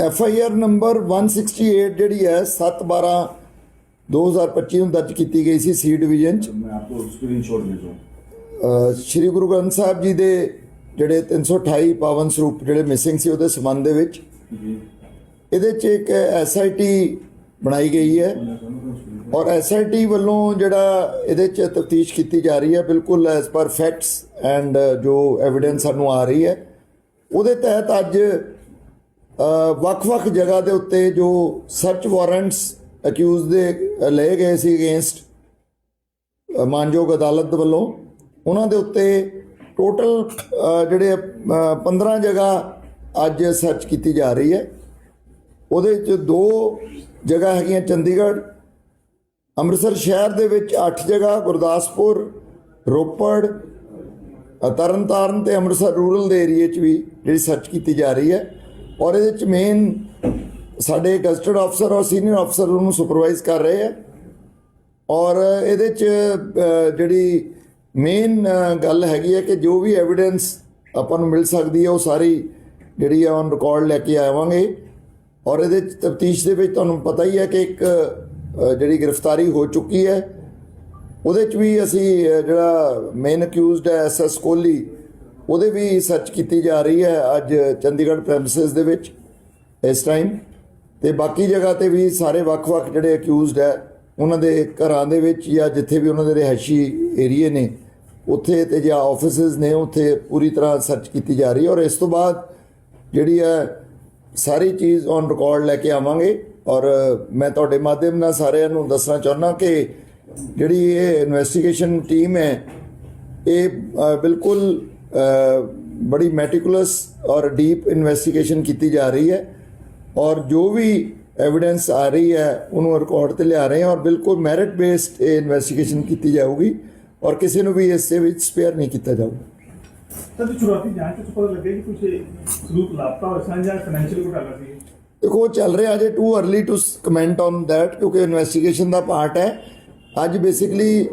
F I R number 168 ਜਿਹੜੀ ਹੈ 7/12 2025 ਨੂੰ ਦਰਜ ਕੀਤੀ ਗਈ ਸੀ ਸੀ ਡਿਵੀਜ਼ਨ ਚ। ਮੈਂ ਆਪਕੋ ਸਕਰੀਨਸ਼ਾਟ ਭੇਜੂੰ। ਸ਼੍ਰੀ ਗੁਰੂ ਗ੍ਰੰਥ ਸਾਹਿਬ ਜੀ ਦੇ ਜਿਹੜੇ 328 ਪਾਵਨ ਸਰੂਪ ਜਿਹੜੇ ਮਿਸਿੰਗ ਸੀ ਉਹਦੇ ਸਬੰਧ ਦੇ ਵਿੱਚ। ਇਹਦੇ ਚ ਇੱਕ ਐੱਸ ਆਈ ਟੀ ਬਣਾਈ ਗਈ ਹੈ। ਔਰ ਐੱਸ ਆਈ ਟੀ ਵੱਲੋਂ ਜਿਹੜਾ ਇਹਦੇ ਚ ਤਫਤੀਸ਼ ਕੀਤੀ ਜਾ ਰਹੀ ਹੈ ਬਿਲਕੁਲ ਐਸ ਪਰ ਫੈਕਟਸ ਐਂਡ ਜੋ ਐਵੀਡੈਂਸ ਸਾਨੂੰ ਆ ਰਹੀ ਹੈ। ਉਹਦੇ ਤਹਿਤ ਅੱਜ ਵੱਖ-ਵੱਖ ਜਗ੍ਹਾ ਦੇ ਉੱਤੇ ਜੋ ਸਰਚ ਵਾਰੰਟਸ ਅਕਿਊਜ਼ ਦੇ ਲਏ ਗਏ ਸੀ ਅਗੇਂਸਟ ਮਾਨਯੋਗ ਅਦਾਲਤ ਵੱਲੋਂ ਉਹਨਾਂ ਦੇ ਉੱਤੇ ਟੋਟਲ ਜਿਹੜੇ ਅ, 15 ਜਗ੍ਹਾ ਅੱਜ ਸਰਚ ਕੀਤੀ ਜਾ ਰਹੀ ਹੈ। ਉਹਦੇ ਵਿੱਚ ਦੋ ਜਗ੍ਹਾ ਹੈਗੀਆਂ ਚੰਡੀਗੜ੍ਹ ਅੰਮ੍ਰਿਤਸਰ ਸ਼ਹਿਰ ਦੇ ਵਿੱਚ 8 ਜਗ੍ਹਾ ਗੁਰਦਾਸਪੁਰ ਰੋਪੜ ਤਰਨਤਾਰਨ ਤੇ ਅੰਮ੍ਰਿਤਸਰ ਰੂਰਲ ਦੇ ਏਰੀਏ 'ਚ ਵੀ ਜਿਹੜੀ ਸਰਚ ਕੀਤੀ ਜਾ ਰਹੀ ਹੈ। ਔਰ ਇਹਦੇ 'ਚ ਮੇਨ ਸਾਡੇ ਗਜ਼ਟਡ ਅਫਸਰ ਔਰ ਸੀਨੀਅਰ ਅਫਸਰ ਉਹਨੂੰ ਸੁਪਰਵਾਈਜ਼ ਕਰ ਰਹੇ ਆ। ਔਰ ਇਹਦੇ 'ਚ ਜਿਹੜੀ ਮੇਨ ਗੱਲ ਹੈਗੀ ਹੈ ਕਿ ਜੋ ਵੀ ਐਵੀਡੈਂਸ ਆਪਾਂ ਨੂੰ ਮਿਲ ਸਕਦੀ ਹੈ, ਉਹ ਸਾਰੀ ਜਿਹੜੀ ਆ ਔਨ ਰਿਕਾਰਡ ਲੈ ਕੇ ਆਵਾਂਗੇ। ਔਰ ਇਹਦੇ ਚ ਤਫਤੀਸ਼ ਦੇ ਵਿੱਚ ਤੁਹਾਨੂੰ ਪਤਾ ਹੀ ਹੈ ਕਿ ਇੱਕ ਜਿਹੜੀ ਗ੍ਰਿਫਤਾਰੀ ਹੋ ਚੁੱਕੀ ਹੈ। ਉਹਦੇ ਚ ਵੀ ਅਸੀਂ ਜਿਹੜਾ ਮੇਨ ਅਕਿਊਜ਼ਡ ਹੈ ਐਸਐਸ ਕੋਹਲੀ ਉਹਦੇ ਵੀ ਸਰਚ ਕੀਤੀ ਜਾ ਰਹੀ ਹੈ ਅੱਜ ਚੰਡੀਗੜ੍ਹ ਪ੍ਰੈਮਿਸਿਸ ਦੇ ਵਿੱਚ, ਇਸ ਟਾਈਮ ਤੇ ਬਾਕੀ ਜਗ੍ਹਾ ਤੇ ਵੀ ਸਾਰੇ ਵੱਖ-ਵੱਖ ਜਿਹੜੇ ਅਕਿਊਜ਼ਡ ਹੈ, ਉਹਨਾਂ ਦੇ ਘਰਾਂ ਦੇ ਵਿੱਚ ਜਾਂ ਜਿੱਥੇ ਵੀ ਉਹਨਾਂ ਦੇ ਰਿਹਾਇਸ਼ੀ ਏਰੀਏ ਨੇ, ਉੱਥੇ ਤੇ ਜਾਂ ਆਫਿਸਿਸ ਨੇ, ਉੱਥੇ ਪੂਰੀ ਤਰ੍ਹਾਂ ਸਰਚ ਕੀਤੀ ਜਾ ਰਹੀ ਹੈ। ਔਰ ਇਸ ਤੋਂ ਬਾਅਦ ਜਿਹੜੀ ਹੈ, ਸਾਰੀ ਚੀਜ਼ ਔਨ ਰਿਕਾਰਡ ਲੈ ਕੇ ਆਵਾਂਗੇ। ਔਰ ਮੈਂ ਤੁਹਾਡੇ ਮਾਧਿਅਮ ਨਾਲ ਸਾਰਿਆਂ ਨੂੰ ਦੱਸਣਾ ਚਾਹੁੰਦਾ ਕਿ ਜਿਹੜੀ ਇਹ ਇਨਵੈਸਟੀਗੇਸ਼ਨ ਟੀਮ ਹੈ, ਇਹ ਬਿਲਕੁਲ ਬੜੀ ਮੈਟੀਕੂਲਸ ਔਰ ਡੀਪ ਇਨਵੈਸਟੀਗੇਸ਼ਨ ਕੀਤੀ ਜਾ ਰਹੀ ਹੈ ਔਰ ਜੋ ਵੀ ਐਵੀਡੈਂਸ ਆ ਰਹੀ ਹੈ ਉਹਨੂੰ ਰਿਕਾਰਡ ਤੇ ਲਿਆ ਰਹੇ ਹਾਂ ਔਰ ਬਿਲਕੁਲ ਮੈਰਿਟ ਬੇਸਡ ਇਹ ਇਨਵੈਸਟੀਗੇਸ਼ਨ ਕੀਤੀ ਜਾਊਗੀ ਔਰ ਕਿਸੇ ਨੂੰ ਵੀ ਇਸ ਦੇ ਵਿੱਚ ਸਪੇਅਰ ਨਹੀਂ ਕੀਤਾ ਜਾਊਗਾ। ਤਾਂ ਸ਼ੁਰੂਆਤੀ ਜਾਂਚ ਵਿੱਚ ਪਤਾ ਲੱਗਿਆ ਕਿ ਕੁਝ ਸਰੂਪ ਲਾਪਤਾ ਹੋਇਆ ਸਨ ਜਾਂ ਫਾਈਨੈਂਸ਼ੀਅਲ ਘੁਟਾਲਾ ਸੀ? ਦੇਖੋ ਚੱਲ ਰਿਹਾ ਅਜੇ too early to comment on that ਕਿਉਂਕਿ ਇਨਵੈਸਟੀਗੇਸ਼ਨ ਦਾ ਪਾਰਟ ਹੈ। ਅੱਜ ਬੇਸਿਕਲੀ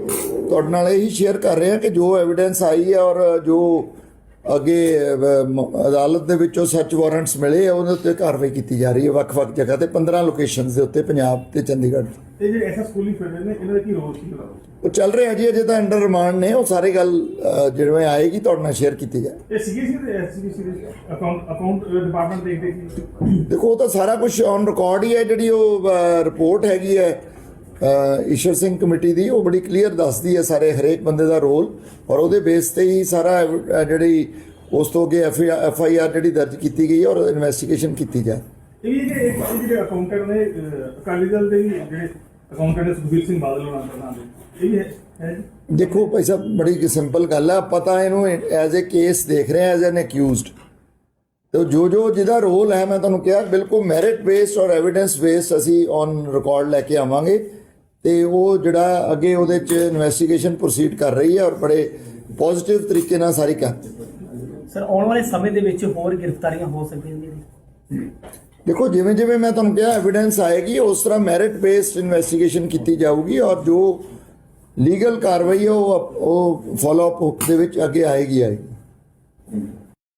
ਤੁਹਾਡੇ ਨਾਲ ਇਹੀ ਸ਼ੇਅਰ ਕਰ ਰਹੇ ਹਾਂ ਕਿ ਜੋ ਐਵੀਡੈਂਸ ਆਈ ਹੈ ਔਰ ਜੋ ਅੱਗੇ ਅਦਾਲਤ ਦੇ ਵਿੱਚੋਂ ਸਰਚ ਵਾਰੰਟਸ ਮਿਲੇ ਆ ਉਹਦੇ ਉੱਤੇ ਕਾਰਵਾਈ ਕੀਤੀ ਜਾ ਰਹੀ ਹੈ ਵੱਖ-ਵੱਖ ਜਗ੍ਹਾ ਤੇ 15 ਲੋਕੇਸ਼ਨਸ ਦੇ ਉੱਤੇ ਪੰਜਾਬ ਤੇ ਚੰਡੀਗੜ੍ਹ। ਇਹ ਜਿਹੜੇ ਐਸਐਸ ਸਕੂਲਿੰਗ ਫੀਲਡ ਨੇ ਇਹਨਾਂ ਦਾ ਕੀ ਰੋਲ ਸੀ ਉਹ ਚੱਲ ਰਿਹਾ ਜੀ ਅਜੇ ਤਾਂ ਅੰਡਰ ਰਿਮਾਂਡ ਨੇ ਉਹ ਸਾਰੀ ਗੱਲ ਜਿਵੇਂ ਆਏਗੀ ਤੁਹਾਡੇ ਨਾਲ ਸ਼ੇਅਰ ਕੀਤੀ ਜਾਏ। ਇਹ ਸੀਗੀ ਸੀ ਤੇ ਐਸਸੀਬੀਸੀ ਦੇ ਅਕਾਊਂਟ ਅਕਾਊਂਟ ਡਿਪਾਰਟਮੈਂਟ ਦੇਖਦੇ ਸੀ। ਦੇਖੋ ਉਹ ਤਾਂ ਸਾਰਾ ਕੁਝ ਔਨ ਰਿਕਾਰਡ ਹੀ ਹੈ ਜਿਹੜੀ ਉਹ ਰਿਪੋਰਟ ਹੈਗੀ ਹੈ ਈਸ਼ਰ ਸਿੰਘ ਕਮੇਟੀ ਦੀ ਉਹ ਬੜੀ ਕਲੀਅਰ ਦੱਸਦੀ ਹੈ ਸਾਰੇ ਹਰੇਕ ਬੰਦੇ ਦਾ ਰੋਲ ਔਰ ਉਹਦੇ ਬੇਸ ਤੇ ਹੀ ਸਾਰਾ ਜਿਹੜੀ ਉਸ ਤੋਂ ਅੱਗੇ ਐਫ ਆਈ ਆਰ ਜਿਹੜੀ ਦਰਜ ਕੀਤੀ ਗਈ ਹੈ ਔਰ ਇਨਵੈਸਟੀਗੇਸ਼ਨ ਕੀਤੀ ਜਾਏ। ਇਹ ਜਿਹੜੇ ਅਕਾਊਂਟੈਂਟ ਨੇ ਅਕਾਲੀ ਦਲ ਦੇ ਜਿਹੜੇ ਅਕਾਊਂਟੈਂਟ ਨੇ ਸੁਖਬੀਰ ਸਿੰਘ ਬਾਦਲ ਦਾ ਨਾਮ ਦੇ ਇਹ ਹੈ ਜੀ? ਦੇਖੋ ਭਾਈ ਸਾਹਿਬ ਬੜੀ ਸਿੰਪਲ ਗੱਲ ਹੈ ਪਤਾ ਇਹਨੂੰ ਐਜ਼ ਅ ਕੇਸ ਦੇਖ ਰਹੇ ਐਜ਼ ਐਨ ਅਕਿਊਜ਼ਡ ਤੇ ਜੋ ਜੋ ਜਿਹਦਾ ਰੋਲ ਹੈ ਮੈਂ ਤੁਹਾਨੂੰ ਕਿਹਾ ਬਿਲਕੁਲ ਮੈਰਿਟ ਬੇਸਡ ਔਰ ਐਵੀਡੈਂਸ ਬੇਸਡ ਅਸੀਂ ਔਨ ਰਿਕਾਰਡ ਲੈ ਕੇ ਆਵਾਂਗੇ। ਤੇ ਉਹ ਜਿਹੜਾ ਅੱਗੇ ਉਹਦੇ ਚ ਇਨਵੈਸਟੀਗੇਸ਼ਨ ਪ੍ਰੋਸੀਡ ਕਰ ਰਹੀ ਹੈ ਔਰ ਬੜੇ ਪੋਜ਼ਿਟਿਵ ਤਰੀਕੇ ਨਾਲ ਸਾਰੀ ਕਰ ਸਰ ਆਉਣ ਵਾਲੇ ਸਮੇਂ ਦੇ ਵਿੱਚ ਹੋਰ ਗ੍ਰਿਫਤਾਰੀਆਂ ਹੋ ਸਕਦੀਆਂ ਨੇ? ਦੇਖੋ ਜਿਵੇਂ ਜਿਵੇਂ ਮੈਂ ਤੁਹਾਨੂੰ ਕਿਹਾ ਐਵੀਡੈਂਸ ਆਏਗੀ ਉਸ ਤਰ੍ਹਾਂ ਮੈਰਿਟ ਬੇਸਡ ਇਨਵੈਸਟੀਗੇਸ਼ਨ ਕੀਤੀ ਜਾਊਗੀ ਔਰ ਜੋ ਲੀਗਲ ਕਾਰਵਾਈ ਹੈ ਉਹ ਉਹ ਫਾਲੋ ਅਪ ਦੇ ਵਿੱਚ ਅੱਗੇ ਆਏਗੀ ਆਏਗੀ।